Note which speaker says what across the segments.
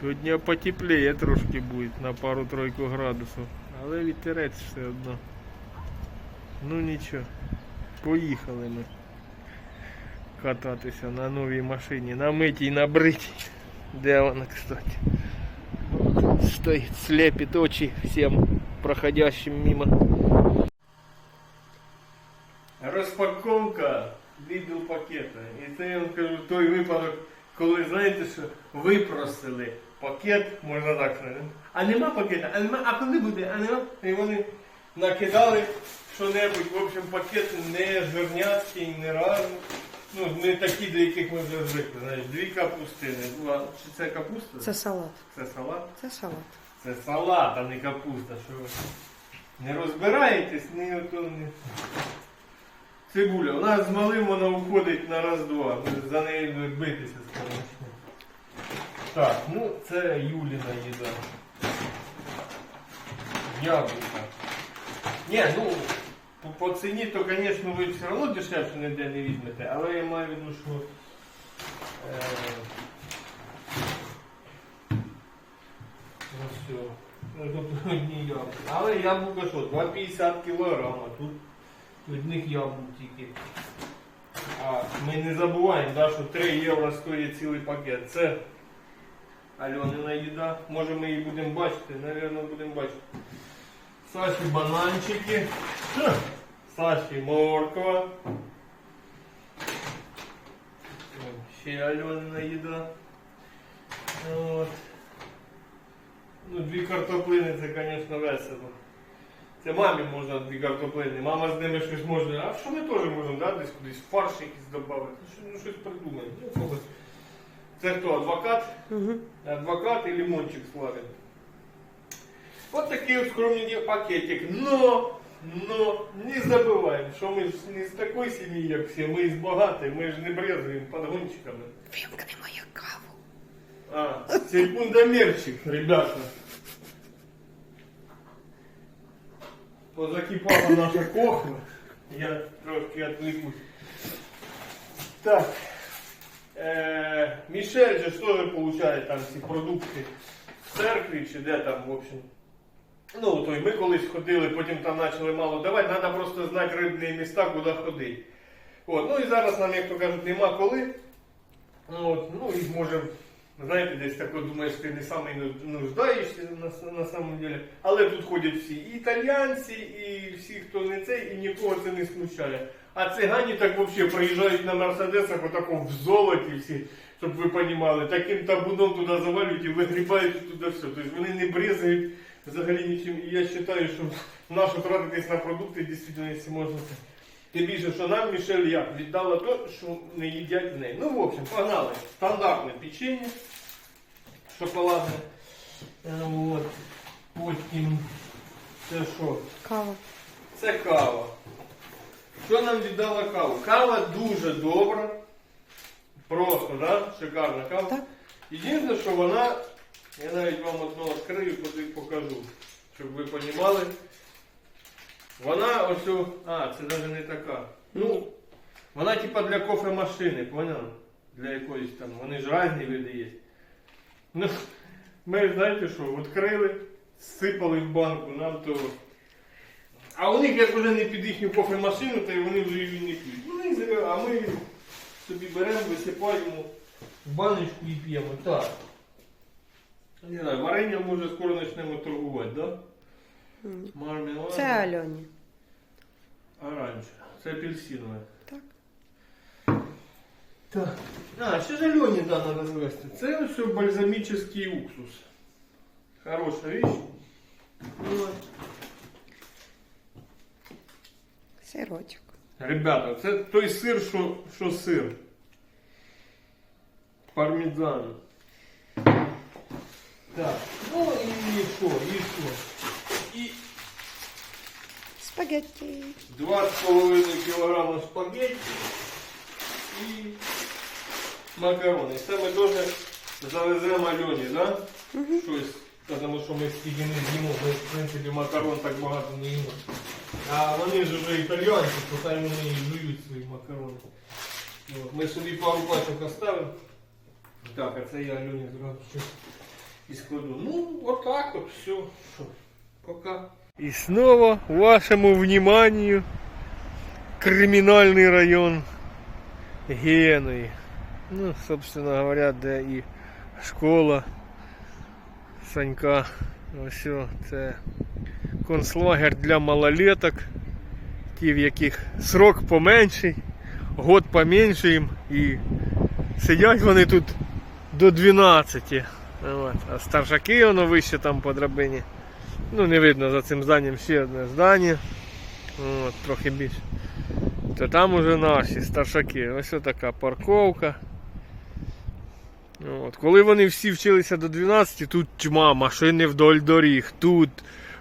Speaker 1: Сьогодні потепліє трошки буде на пару-тройку градусів. Але вітерець все одно. Ну нічого. Поїхали ми кататися на новій машині, на митій, на бритій. Де вона, кстати? Стоїть, слепить очі всім проходящим мимо. Розпаковка відео пакета. І це я вам кажу той випадок, Коли знаєте, що випросили пакет, можна так сказати. А нема пакета, а нема, а коли буде, а нема. І вони накидали що-небудь, в общем, пакет не жирняцький, не разу. Ну, не такі, до яких ми вже звикли. Знаєш, дві капустини. Два. Чи це капуста?
Speaker 2: Це салат.
Speaker 1: Це салат?
Speaker 2: Це салат.
Speaker 1: Це салат, а не капуста. Що ви не розбираєтесь, ні ото не. Цибуля. У нас з малим вона уходить на раз-два. За нею битися скажемо. Так, ну це Юліна їда. Яблука. Ні, ну по, по ціні, то, звісно, ви все одно дешевше ніде не візьмете, але я маю в виду, що. Е, Ну все. Ну тут одні яблука. Але яблука що, 2,50 кг, тут одних яблук тільки. А ми не забуваємо, да, що 3 євро стоїть цілий пакет. Це Альонина їда. Може ми її будемо бачити, Навірно, будемо бачити. Саші бананчики. Саші морква. Ще Альонина їда. От. Ну, дві картоплини це, звісно, весело. Це мамі можна дві картоплини. Мама з ними щось може. А що ми теж можемо, да? десь кудись фарш якийсь додати? Ну, ну, щось придумаємо. Ну. Це хто, адвокат?
Speaker 2: Угу.
Speaker 1: Адвокат і лимончик сварить. Вот такий от скромненький пакетик. Но, но, не забуваємо, що ми ж не з такої сім'ї, як всі, ми з багатої, ми ж не брезуємо подгончиками.
Speaker 2: Вимкни мою каву.
Speaker 1: А, секундомерчик, ребята. Позакипала наша кохва. Я трошки отвлекусь. Так. Е, Мішель же ж теж получає там ці продукти в церкві чи де там, в общем. Ну, то й ми колись ходили, потім там почали мало давати, треба просто знати рибні міста, куди ходити. От, ну і зараз нам, як то кажуть, нема коли. От, ну і може, знаєте, десь так от думаєш, ти не самий ну- нуждаєшся на, на самом деле. Але тут ходять всі і італіянці, і всі, хто не цей, і нікого це не смущає. А цигані так взагалі приїжджають на мерседесах отако в золоті всі, щоб ви розуміли, таким табуном туди завалюють і вигрібають туди все. Тобто вони не брезають взагалі нічим. І я вважаю, що нащо тратитись на продукти, дійсно, якщо можна. Тим більше, що нам Мішель як віддала то, що не їдять в неї. Ну, в общем, погнали. Стандартне печення шоколадне. Е, От. Потім це що?
Speaker 2: Кава.
Speaker 1: Це кава. Що нам віддала каву? Кава дуже добра. Просто, да? Шикарна кава.
Speaker 2: Так.
Speaker 1: Єдине, що вона, я навіть вам одного відкрию, покажу, щоб ви розуміли. Вона ось, у- а, це навіть не така. Ну, вона типа для кофемашини, поняв? Для якоїсь там, вони ж різні види є. Ну, ми знаєте що, відкрили, сипали в банку, нам то. А у них як вже не під їхню кофемашину, то й вони вже її не п'ють. Ну, і а ми собі беремо, висипаємо в баночку і п'ємо. Так. Не знаю, варення може скоро почнемо торгувати, так? Да?
Speaker 2: Ні.
Speaker 1: Мармелад.
Speaker 2: Це Альоні.
Speaker 1: Оранж. Це апельсинове.
Speaker 2: Так.
Speaker 1: Так. А, ще зелені, да, надо звести. Це все бальзамічний уксус. Хороша річ. Вот.
Speaker 2: Сирочок.
Speaker 1: Ребята, це той сир, що, що сир. Пармезан. Так. Ну і що, і що? І
Speaker 2: Спагетті.
Speaker 1: 2,5 кг спагетти і макарони. Це ми теж завеземо Альоні, да? Щось. Тому що ми стільки не з'їмо, ми, в принципі, макарон так багато не їмо. А вони ж вже італійці, то хай вони і жують свої макарони. От, Ми собі пару пачок оставимо. Так, а це я Альоні зразу щось і складу. Ну, отак от все. Пока. І снова вашему вниманию криминальный район Генуи. Ну, собственно говоря, де і школа Санька. Ось о, це концлагер для малолеток, ті, в яких срок поменший, год поменший їм, і сидять вони тут до 12. От. А старшаки воно вище там по драбині. Ну, не видно за цим зданням ще одне здання. От, трохи більше. То там уже наші старшаки. Ось така парковка. От. Коли вони всі вчилися до 12, тут тьма, машини вдоль доріг, тут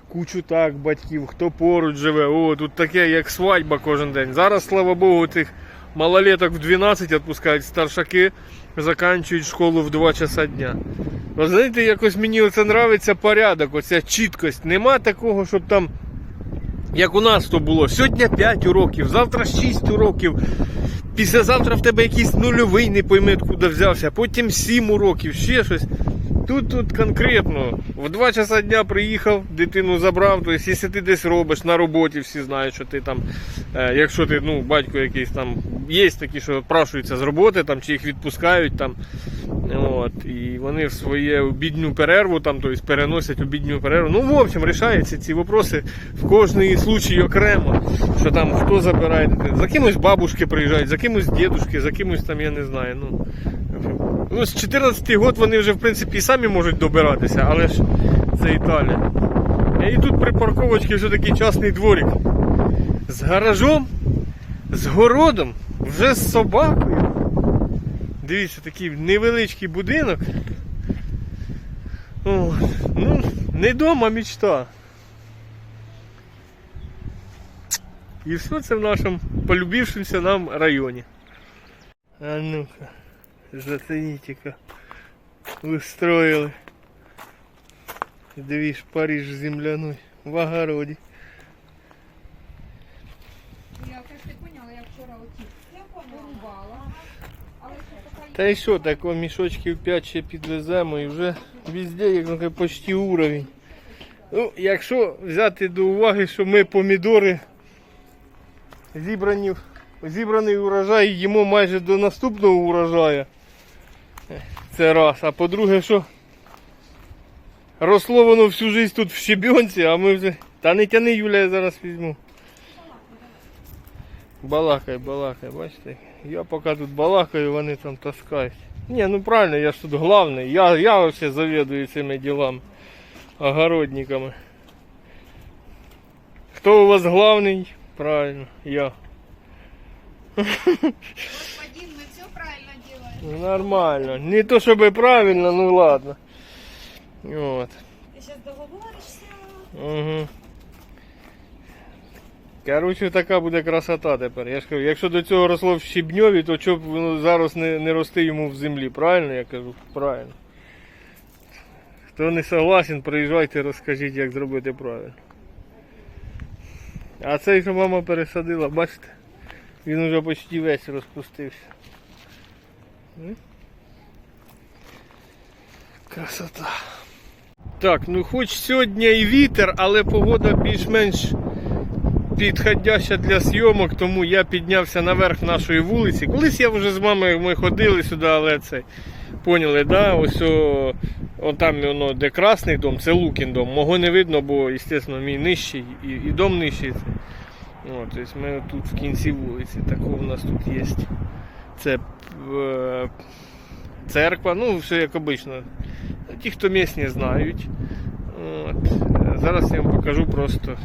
Speaker 1: кучу так батьків, хто поруч живе, о, тут таке, як свадьба кожен день. Зараз, слава Богу, тих малолеток в 12 відпускають старшаки, заканчують школу в 2 часа дня. Ви знаєте, якось мені оце нравиться порядок, оця чіткость. Нема такого, щоб там. Як у нас то було, сьогодні 5 уроків, завтра 6 уроків, післязавтра в тебе якийсь нульовий не пойми, откуда взявся, потім 7 уроків, ще щось. Тут тут конкретно в 2 часа дня приїхав, дитину забрав. Тобто, якщо ти десь робиш на роботі, всі знають, що ти там, е, якщо ти ну, батько якийсь там, є такі, що відпрашуються з роботи, там, чи їх відпускають там. От, і вони в своє обідню перерву там, тобто, переносять обідню перерву. Ну, в общем, рішаються ці вопроси в кожний случай окремо, що там хто забирає. За кимось бабушки приїжджають, за кимось дідушки, за кимось там, я не знаю. Ну, Ну, з 14 год вони вже в принципі і самі можуть добиратися, але ж це Італія. І тут при парковочці вже такий частний дворик. З гаражом, з городом, вже з собакою. Дивіться, такий невеличкий будинок. О, ну, не дома мечта. І все це в нашому полюбившемся нам районі. А ну-ка. Зацените-ка. Устроили. Дивись, Париж земляной. В огороді.
Speaker 3: Я як ти поняла, я вчора оті порубала. Але ще така
Speaker 1: Та й що, тако мішочків 5 ще підвеземо і вже везде як ну, почти уровень. Ну, якщо взяти до уваги, що ми помідори зібрані, зібраний урожай їмо майже до наступного урожаю. Це раз. А по-друге, що росло воно всю життя тут в щебенці, а ми вже. Та не тяни, Юля, я зараз візьму. Балакай, балакай, бачите? Я поки тут балакаю, вони там таскають. Ні, ну правильно, я ж тут главний. Я, я вообще завідую цими ділами. Огородниками. Хто у вас главний? Правильно, я.
Speaker 3: Господин, ми все правильно делаем.
Speaker 1: Ну, Нормально. Не то щоб правильно, ну ладно. Вот.
Speaker 3: Ти зараз договоришся?
Speaker 1: Угу. Коротше, така буде красота тепер. Я ж кажу, якщо до цього росло в щебньові, то чого б воно зараз не, не рости йому в землі, правильно? Я кажу, правильно. Хто не согласен, приїжджайте, розкажіть, як зробити правильно. А цей, що мама пересадила, бачите? Він уже почти весь розпустився. Красота. Так, ну хоч сьогодні і вітер, але погода більш-менш підходяща для зйомок, тому я піднявся наверх нашої вулиці. Колись я вже з мамою ми ходили сюди, але це поняли, да? ось о, о, там воно, де красний дом, це Лукін дом. Мого не видно, бо, звісно, мій нижчий і, і дом нижчий. От, тобто ми тут в кінці вулиці, такого у нас тут є. Це е, церква, ну все як обично. Ті, хто місні знають. От. Зараз я вам покажу просто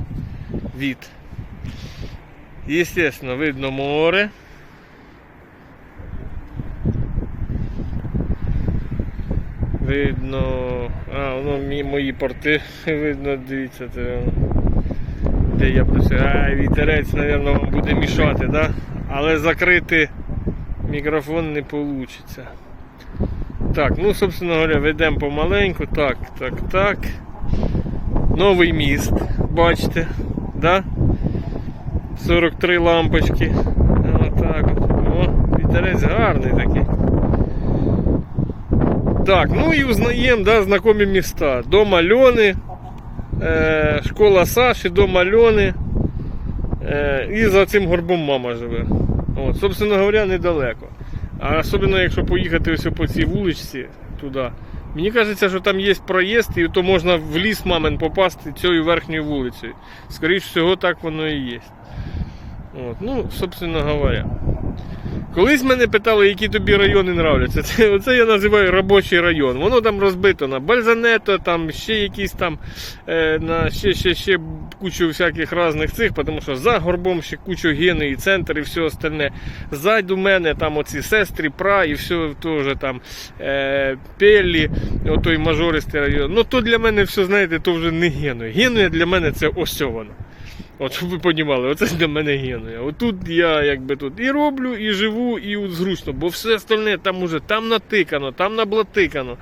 Speaker 1: від. Естественно, видно море. Видно. А, воно мі- мої порти видно, дивіться, це де я працюю. А, вітерець, мабуть, вам буде мішати, да? але закрити мікрофон не вийде. Так, ну, собственно говоря, ведемо помаленьку. Так, так, так. Новий міст, бачите, да? 43 лампочки. Отак от. О, вітерець гарний такий. Так, ну і узнаємо, да, знакомі міста. Дом Альони, е, школа Саші, дом Альони. Е, і за цим горбом мама живе. От, собственно говоря, недалеко. А особливо, якщо поїхати ось по цій вуличці туди. Мені кажеться, що там є проїзд, і то можна в ліс мамин попасти цією верхньою вулицею. Скоріше всього, так воно і є. От, ну, собственно говоря. Колись мене питали, які тобі райони нравляться. Це, оце я називаю робочий район. Воно там розбито на Бальзането, там ще якісь там е, на ще, ще, ще кучу всяких різних цих, тому що за горбом ще кучу гени і центр і все остальне. Ззаду мене там оці сестри, пра і все теж там е, пелі, отой мажористий район. Ну то для мене все, знаєте, то вже не генує. Генує для мене це ось воно. От щоб ви розуміли, оце для мене генує. Отут я якби тут і роблю, і живу, і от зручно, бо все остальне там уже там натикано, там наблатикано.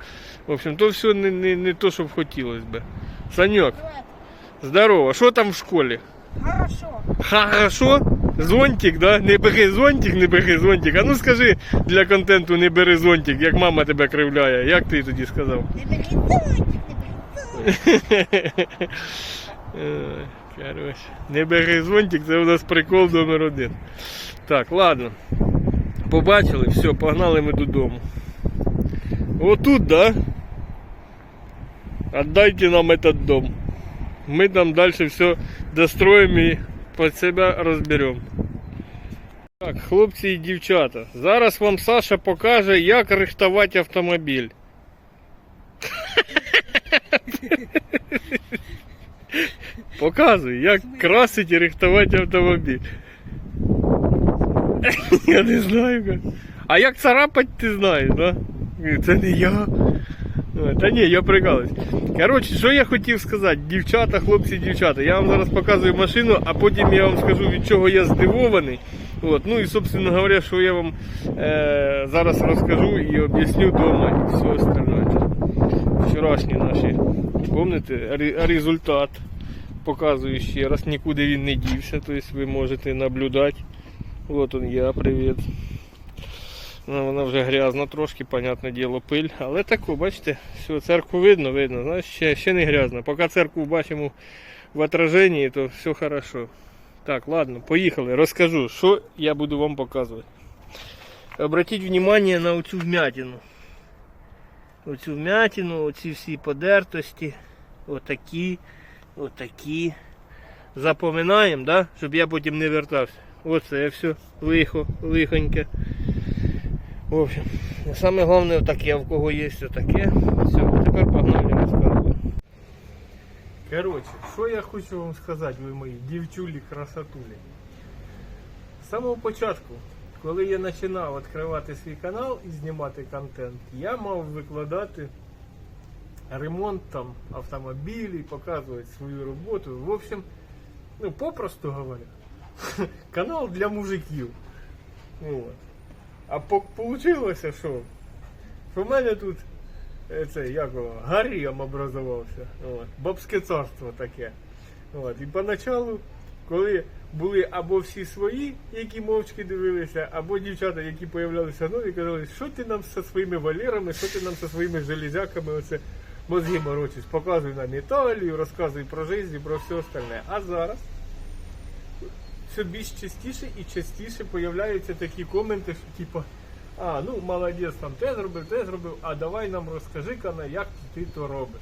Speaker 1: В общем, то все не, не, не то, що б хотілося би. Саньок, здорово, що там в школі?
Speaker 3: Хорошо.
Speaker 1: Хорошо? Зонтик, да? Не бери зонтик, не бери зонтик. А ну скажи для контенту не бери зонтик, як мама тебе кривляє. Як ти тоді сказав?
Speaker 2: Не бери зонтик, не бери зонтик.
Speaker 1: Короче, не бери зонтик, це у нас прикол номер один. Так, ладно. Побачили, все, погнали ми додому. Отут, да? Отдайте нам этот дом. Мы там дальше все достроим и под себя розберемо. Так, хлопці і дівчата. Зараз вам Саша покаже, як рихтувати автомобіль. Показуй, як красити і рихтувати автомобіль. Я не знаю. А як царапать ти знаєш, да? Це не я. Та ні, я прикалуюсь. Коротше, що я хотів сказати, дівчата, хлопці, дівчата, я вам зараз показую машину, а потім я вам скажу, від чого я здивований. От, ну і собственно говоря, що я вам е, зараз розкажу і об'ясню вдома і все остальне. Вчорашні наші, помните, результат показую ще раз, нікуди він не дівся, тобто ви можете наблюдати. От он я, привіт. Ну, вона вже грязна трошки, понятне діло, пиль. Але таку, бачите, все, церкву видно, видно, знаєш, ще, ще не грязно. Поки церкву бачимо в отраженні, то все хорошо. Так, ладно, поїхали, розкажу, що я буду вам показувати. Обратіть внимание на оцю вмятину. Оцю вмятину, оці всі подертості, отакі, отакі. Запоминаємо, да? щоб я потім не вертався. Оце все лихо, лихоньке. В общем, саме головне таке, в кого є все таке. Все, тепер погнали розказую. Коротше, що я хочу вам сказати, ви мої дівчулі красотулі. З самого початку, коли я починав відкривати свій канал і знімати контент, я мав викладати ремонт там автомобілів, показувати свою роботу. В общем, ну, попросту говоря, канал для мужиків. От. А по- получилося, що? В мене тут е, це, як гарем образувався. От. Бабське царство таке. От. І поначалу, коли були або всі свої, які мовчки дивилися, або дівчата, які появлялися нові, казали, що ти нам зі своїми валерами, що ти нам зі своїми железяками оце мозги морочиш, показуй нам Італію, розказуй про життя, про все остальне. А зараз все більш частіше і частіше появляються такі коменти, що типу, а, ну молодець, там те зробив, те зробив, а давай нам розкажи Кана, як ти то робиш.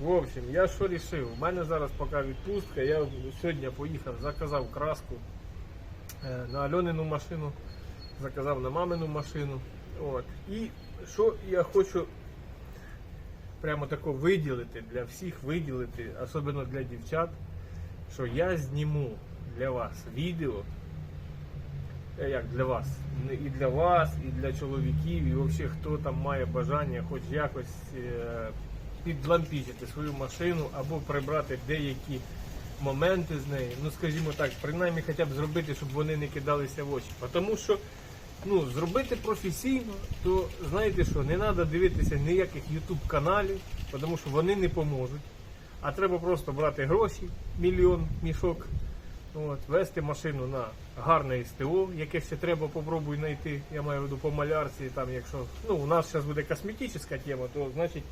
Speaker 1: В общем, я що рішив? У мене зараз поки відпустка, я сьогодні поїхав, заказав краску е, на Альонину машину, заказав на мамину машину. От. І що я хочу прямо тако виділити, для всіх виділити, особливо для дівчат, що я зніму для вас відео, е, як для вас, і для вас, і для чоловіків, і взагалі хто там має бажання хоч якось е, підлампічити свою машину або прибрати деякі моменти з неї. Ну, скажімо так, принаймні хоча б зробити, щоб вони не кидалися в очі. Тому що ну, зробити професійно, то знаєте що, не треба дивитися ніяких YouTube каналів, тому що вони не поможуть. А треба просто брати гроші, мільйон мішок. От, вести машину на гарне СТО, яке ще треба попробуй знайти. Я маю в виду по малярці, там якщо ну, у нас зараз буде косметична тема, то значить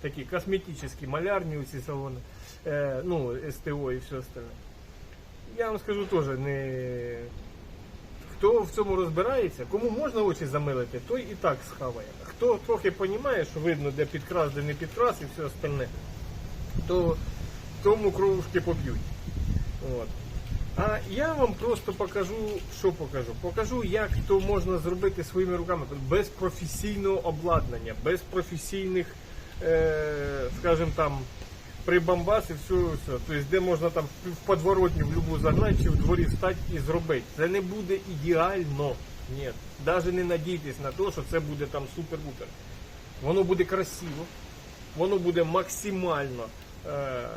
Speaker 1: такі косметичні малярні ці салони, е, ну, СТО і все остальне. Я вам скажу теж, не хто в цьому розбирається, кому можна очі замилити, той і так схаває. Хто трохи розуміє, що видно, де підкрас, де не підкрас і все остальне, то тому кровушки поб'ють. От. А я вам просто покажу, що покажу. Покажу, як то можна зробити своїми руками без професійного обладнання, без професійних, е, скажімо там, прибамбас і все, все. Тобто, де можна там в подворотню в любу загнати чи в дворі встати і зробити. Це не буде ідеально. Ні. Навіть не надійтесь на те, що це буде там супер-пупер. Воно буде красиво, воно буде максимально е,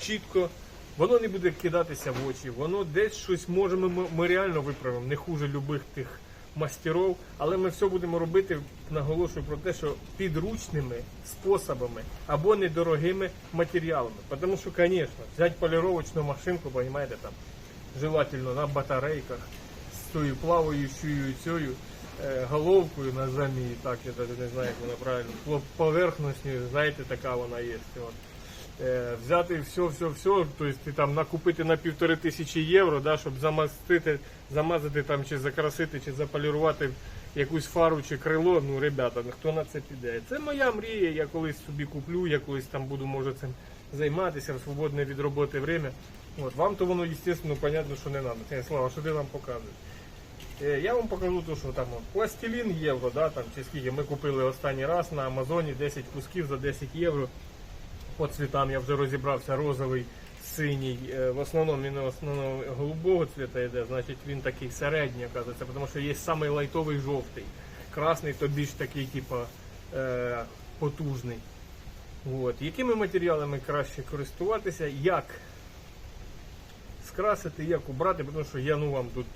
Speaker 1: чітко, воно не буде кидатися в очі, воно десь щось можемо, ми, ми реально виправимо, не хуже любих тих мастерів, але ми все будемо робити, наголошую про те, що підручними способами або недорогими матеріалами. Тому що, звісно, взяти поліровочну машинку, розумієте, там, желательно на батарейках, з тою плаваючою цією е, головкою на замі, так я навіть не знаю, як вона правильно, поверхностною, знаєте, така вона є. От. Е, взяти все, все, все, тобто там накупити на півтори тисячі євро, да, щоб замастити, замазати там чи закрасити, чи заполірувати якусь фару чи крило. Ну, ребята, ну, хто на це піде? Це моя мрія, я колись собі куплю, я колись там буду, може, цим займатися в свободне від роботи время. От, вам то воно, звісно, понятно, що не треба. Це, Слава, що ти нам показуєш? Е, Я вам покажу то, що там пластилін євро, да, там, чи скільки ми купили останній раз на Амазоні 10 кусків за 10 євро. По цвітам я вже розібрався розовий, синій. Е, В основному він в основному голубого цвіта йде, значить він такий середній, оказується, тому що є самий лайтовий жовтий. Красний то більш такий, типу, потужний. От. Якими матеріалами краще користуватися, як скрасити, як убрати, тому що я ну вам тут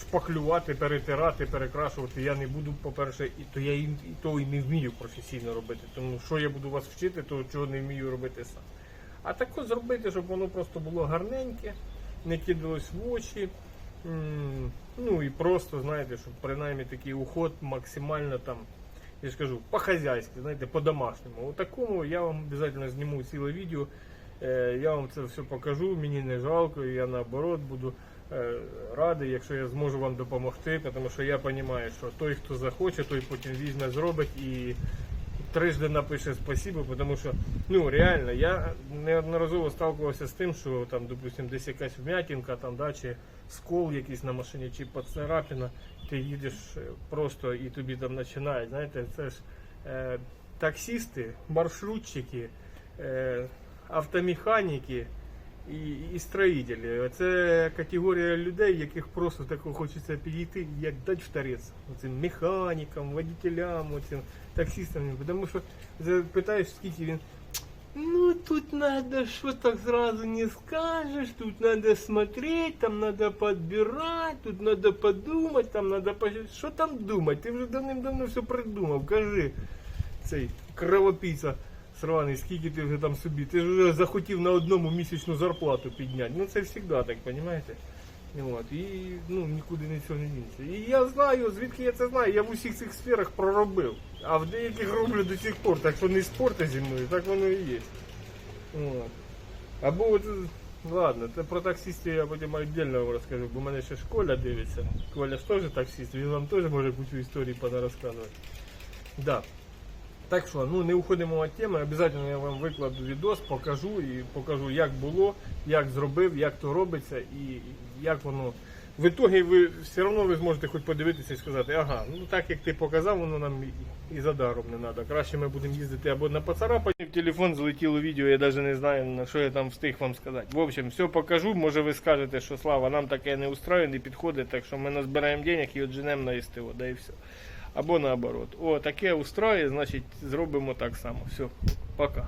Speaker 1: шпаклювати, перетирати, перекрашувати я не буду, по-перше, і то я і, то і не вмію професійно робити. Тому що я буду вас вчити, то чого не вмію робити сам. А тако зробити, щоб воно просто було гарненьке, не кидалось в очі. Ну і просто, знаєте, щоб принаймні такий уход максимально там, я ж кажу, по-хазяйськи, знаєте, по-домашньому. У такому я вам обов'язково зніму ціле відео. Е, Я вам це все покажу, мені не жалко, я наоборот буду радий, якщо я зможу вам допомогти, тому що я розумію, що той, хто захоче, той потім візьме, зробить і трижди напише спасибо, тому що ну реально я неодноразово сталкувався з тим, що там, допустим, десь якась вмятинка, там, да, чи скол якийсь на машині, чи поцарапина, ти їдеш е, просто і тобі там починають. Знаєте, це ж е, таксісти, маршрутчики, е, автомеханіки і, і строїтелі. Це категорія людей, яких просто тако хочеться підійти, як дати в торець. Оцим механікам, водителям, оцим таксистам. Тому що запитаєш, скільки він. Ну, тут надо, что так сразу не скажешь, тут надо смотреть, там надо подбирать, тут надо подумать, там надо... по- Що там думать? Ти вже давним-давно все придумав, кажи. Цей кровопійця сраний, скільки ти вже там собі. Ти ж вже захотів на одному місячну зарплату підняти. Ну це завжди так, розумієте? От, і ну, нікуди нічого не дінеться. І я знаю, звідки я це знаю, я в усіх цих сферах проробив. А в деяких роблю до сих пор, так що не спорте зі мною, так воно і є. От. Або от, ладно, це про таксистів я потім віддільно вам розкажу, бо в мене ще школя дивиться. Коля ж теж таксист, він вам теж може кучу історій понарозказувати. Да. Так що, ну не уходимо від теми, обов'язково я вам викладу відос, покажу і покажу, як було, як зробив, як то робиться і як воно. В ітогі ви все одно ви зможете хоч подивитися і сказати, ага, ну так як ти показав, воно нам і, за даром не треба. Краще ми будемо їздити або на поцарапані. В телефон залетіло відео, я навіть не знаю, на що я там встиг вам сказати. В общем, все покажу. Може ви скажете, що слава, нам таке не устраює, не підходить, так що ми назбираємо денег і отженемо на СТО, да і все. Або наоборот. О, таке устраює, значить зробимо так само. Все, пока.